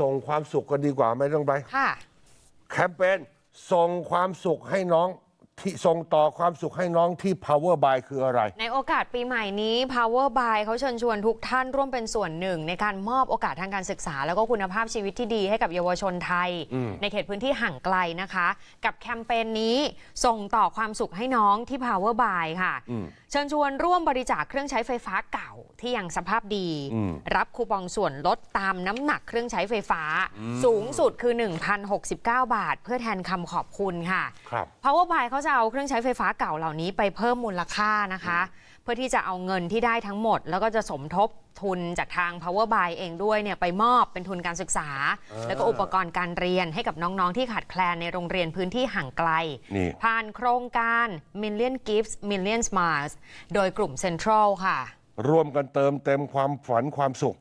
ส่งความสุขกันดีกว่าไม่ต้องไปค่ะ แคมเปญส่งความสุขให้น้อง ที่ส่งต่อความสุขให้น้องที่ Power by คืออะไร ในโอกาสปีใหม่นี้ Power by เขาเชิญชวนทุกท่านร่วมเป็นส่วนหนึ่ง ในการมอบโอกาสทางการศึกษา แล้วก็คุณภาพชีวิตที่ดีให้กับเยาวชนไทย อืม ในเขตพื้นที่ห่างไกลนะคะ กับแคมเปญนี้ส่งต่อความสุขให้น้องที่ Power by ค่ะ อืม เชิญชวนร่วมบริจาคเครื่องใช้ไฟฟ้าเก่าที่ยังสภาพดี อืม รับคูปองส่วนลดตามน้ำหนักเครื่องใช้ไฟฟ้า สูงสุดคือ 1,069 บาท เพื่อแทนคำขอบคุณค่ะ ครับ Power by เขาจะเอาเครื่องใช้ไฟฟ้าเก่าเหล่านี้ไปเพิ่มมูลค่านะคะ เพื่อที่จะเอาเงินที่ได้ทั้งหมด แล้วก็จะสมทบทุนจากทาง Power by เองด้วยเนี่ยไปมอบเป็นทุนการศึกษาอ่าแล้วก็อุปกรณ์การเรียนให้กับน้องๆ ที่ขาดแคลนในโรงเรียนพื้นที่ห่างไกล นี่ ผ่านโครงการ Million Gifts Million Smiles โดยกลุ่ม Central ค่ะ ร่วมกันเติมเต็มความฝันความสุข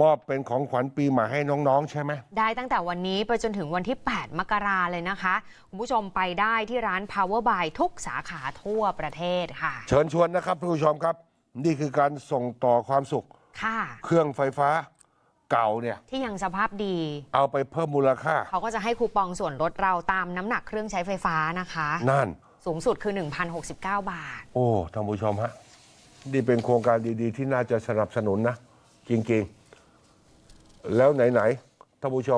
มอบเป็นของขวัญปีใหม่ให้น้องๆ ใช่ไหม ได้ตั้งแต่วันนี้ไปจนถึงวันที่ 8 มกราเลยนะคะ คุณผู้ชมไปได้ที่ร้าน Power by ทุกสาขาทั่วประเทศค่ะ เชิญชวนนะครับท่านผู้ชมครับ นี่คือการส่งต่อความสุข ค่ะ เครื่องไฟฟ้าเก่าเนี่ย ที่ยังสภาพดี เอาไปเพิ่มมูลค่า เขาก็จะให้คูปองส่วนลดเราตามน้ำหนักเครื่องใช้ไฟฟ้านะคะ นั่น สูงสุดคือ 1,069 บาท โอ้ท่านผู้ชมฮะนี่เป็นโครงการดีๆ ที่น่าจะสนับสนุนนะ จริงๆ แล้วไหนๆท่านผู้ชม